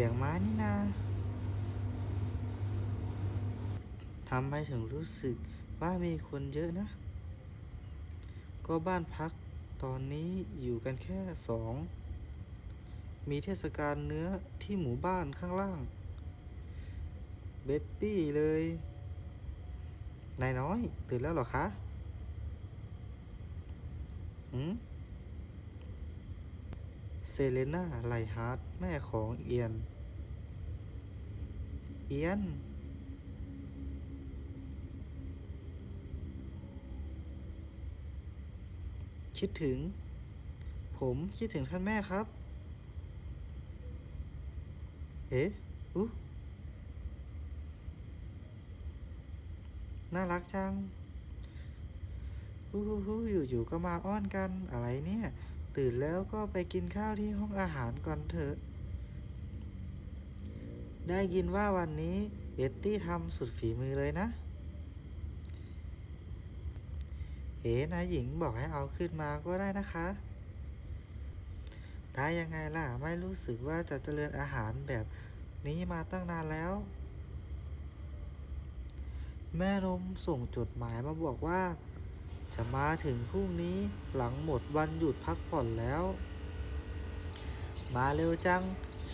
สียงม้านี่นาทำไมถึงรู้สึกว่ามีคนเยอะนะ ก็บ้านพักตอนนี้อยู่กันแค่สอง มีเทศกาลเนื้อที่หมู่บ้านข้างล่าง เบ็ตตี้เลย นายน้อย ตื่นแล้วหรอคะ หืม เซเลน่าไลฮาร์ดแม่ของเอียน เอียน คิดถึง ผมคิดถึงท่านแม่ครับ เอ๊ะอุ๊น่ารักจังฮู้ฮู้ฮู้อยู่ๆก็มาอ้อนกันอะไรเนี่ย ตื่นแล้วก็ไปกินข้าวที่ห้องอาหารก่อนเถอะ ได้ยินว่าวันนี้เอ็ตตี้ทำสุดฝีมือเลยนะ เอ๋นายหญิงบอกให้เอาขึ้นมาก็ได้นะคะ ได้ยังไงล่ะ ไม่รู้สึกว่าจะเจริญอาหารแบบนี้มาตั้งนานแล้ว แม่นมส่งจดหมายมาบอกว่า จะมาถึงพรุ่งนี้หลังหมดวันหยุดพักผ่อนแล้ว มาเร็วจัง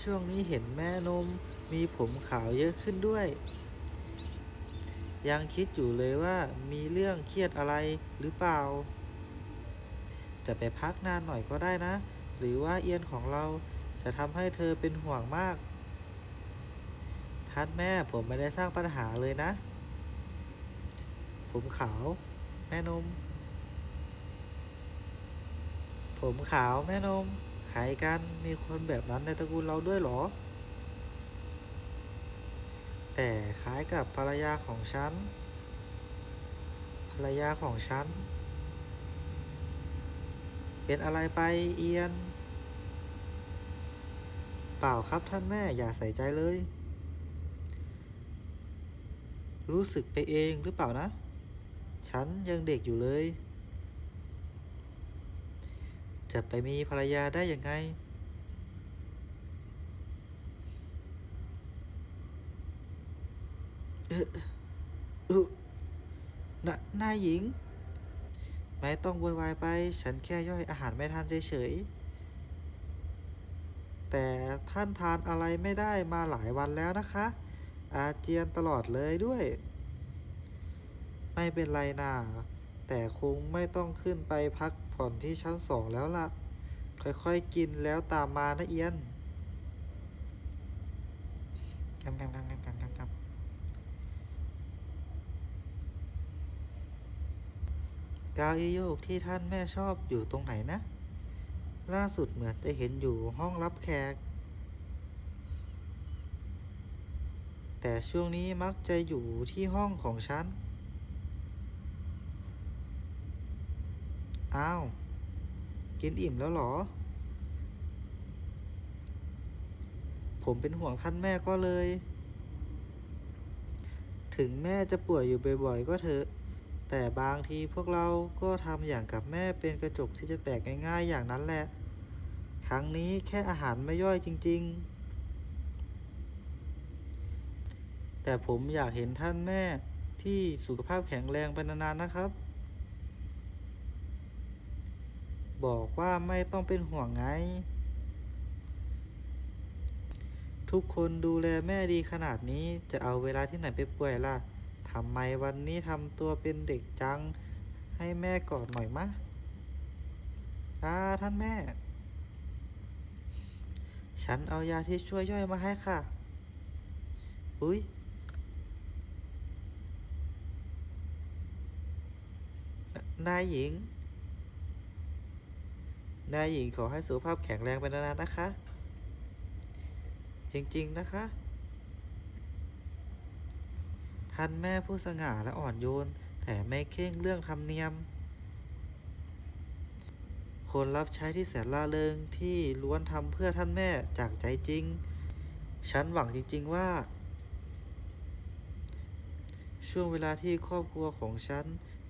ช่วงนี้เห็นแม่นม มีผมขาวเยอะขึ้นด้วย ยังคิดอยู่เลยว่ามีเรื่องเครียดอะไรหรือเปล่า จะไปพักนานหน่อยก็ได้นะ หรือว่าเอียนของเราจะทำให้เธอเป็นห่วงมากท่านแม่ผมไม่ได้สร้างปัญหาเลยนะ ผมขาว แม่นม ผมขาวแม่นมใครกันมีคนแบบนั้นในตระกูลเราด้วยหรอ แต่คล้ายกับภรรยาของฉัน ภรรยาของฉัน เป็นอะไรไปเอียน เปล่าครับท่านแม่อย่าใส่ใจเลย รู้สึกไปเองหรือเปล่านะ ฉันยังเด็กอยู่เลย จะไปมีภรรยาได้ยังไง เออเออนนายหญิง ไม่ต้องโวยวายไป ฉันแค่ย่อยอาหารไม่ทันเฉยๆ แต่ท่านทานอะไรไม่ได้มาหลายวันแล้วนะคะ อาเจียนตลอดเลยด้วย ไม่เป็นไรน่ะ แต่คงไม่ต้องขึ้นไปพักผ่อนที่ชั้นสองแล้วล่ะ ค่อยๆกินแล้วตามมานะเอียนกำกำกำกำกำกำกำกาวอีโยกที่ท่านแม่ชอบอยู่ตรงไหนนะ ล่าสุดเหมือนจะเห็นอยู่ห้องรับแขก แต่ช่วงนี้มักจะอยู่ที่ห้องของฉัน อ้าว กินอิ่มแล้วหรอ ผมเป็นห่วงท่านแม่ก็เลย ถึงแม่จะป่วยอยู่บ่อยๆก็เถอะ แต่บางทีพวกเราก็ทำอย่างกับแม่เป็นกระจกที่จะแตกง่ายๆอย่างนั้นแหละ ครั้งนี้แค่อาหารไม่ย่อยจริง ๆ แต่ผมอยากเห็นท่านแม่ที่สุขภาพแข็งแรงไปนานๆนะครับ บอกว่าไม่ต้องเป็นห่วงไง ทุกคนดูแลแม่ดีขนาดนี้จะเอาเวลาที่ไหนไปป่วยล่ะทำไมวันนี้ทำตัวเป็นเด็กจัง ให้แม่กอดหน่อยมะอ่าท่านแม่ ฉันเอายาที่ช่วยย่อยมาให้ค่ะ อุ้ยนายหญิง นายหญิงขอให้สุขภาพแข็งแรงไปนานๆนะคะ จริงๆนะคะ ท่านแม่ผู้สง่าและอ่อนโยน แต่ไม่เค่งเรื่องธรรมเนียม คนรับใช้ที่แสนล่าเริงที่ล้วนทำเพื่อท่านแม่จากใจจริง ฉันหวังจริงๆว่า ช่วงเวลาที่ครอบครัวของฉัน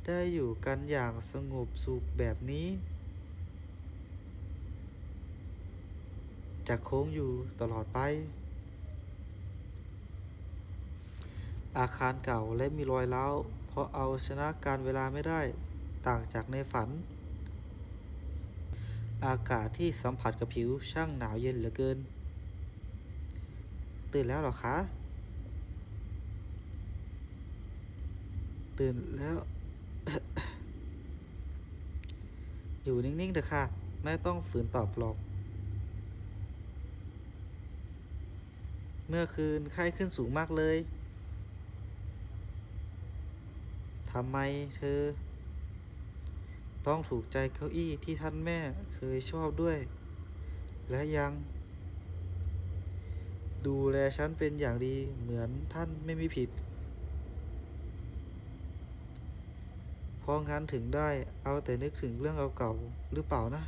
ได้อยู่กันอย่างสงบสุขแบบนี้ จะโค้งอยู่ตลอดไป อาคารเก่าและมีรอยเล้าเพราะเอาชนะการเวลาไม่ได้ต่างจากในฝัน อากาศที่สัมผัสกับผิวช่างหนาวเย็นเหลือเกิน ตื่นแล้วหรอคะ ตื่นแล้ว อยู่นิ่งๆเถอะค่ะ ไม่ต้องฝืนตอบหรอก เมื่อคืนไข้ขึ้นสูงมากเลย ทำไมเธอ ต้องถูกใจเก้าอี้ที่ท่านแม่เคยชอบด้วย และยัง ดูแลฉันเป็นอย่างดีเหมือนท่านไม่มีผิดเพราะงั้นถึงได้เอาแต่นึกถึงเรื่องเก่าๆหรือเปล่านะ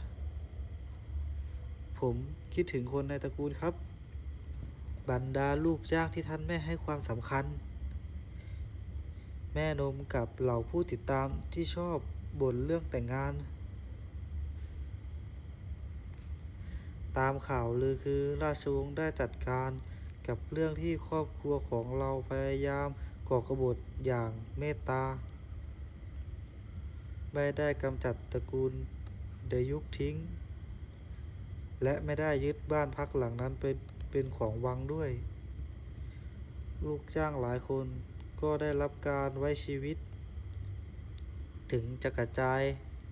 ผมคิดถึงคนในตระกูลครับ บรรดาลูกจ้างที่ท่านแม่ให้ความสำคัญ แม่นมกับเหล่าผู้ติดตามที่ชอบบ่นเรื่องแต่งงาน ตามข่าวลือคือราชวงศ์ได้จัดการกับเรื่องที่ครอบครัวของเราพยายามก่อกบฏอย่างเมตตา ไม่ได้กำจัดตระกูลเดยุกทิ้ง และไม่ได้ยึดบ้านพักหลังนั้นเป็น เป็นของวังด้วย ลูกจ้างหลายคนก็ได้รับการไว้ชีวิต ถึงจะกระจาย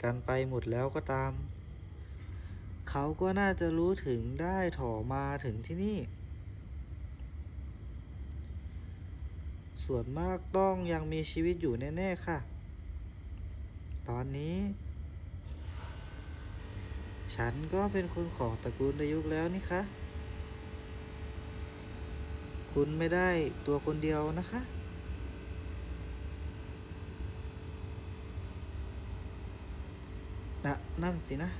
กันไปหมดแล้วก็ตาม เขาก็น่าจะรู้ถึงได้ถอมาถึงที่นี่ ส่วนมากต้องยังมีชีวิตอยู่แน่ๆค่ะ ตอนนี้ฉันก็เป็นคนของตระกูลดยุกแล้วนี่คะ คุณไม่ได้ตัวคนเดียวนะคะ นะ นั่นสินะ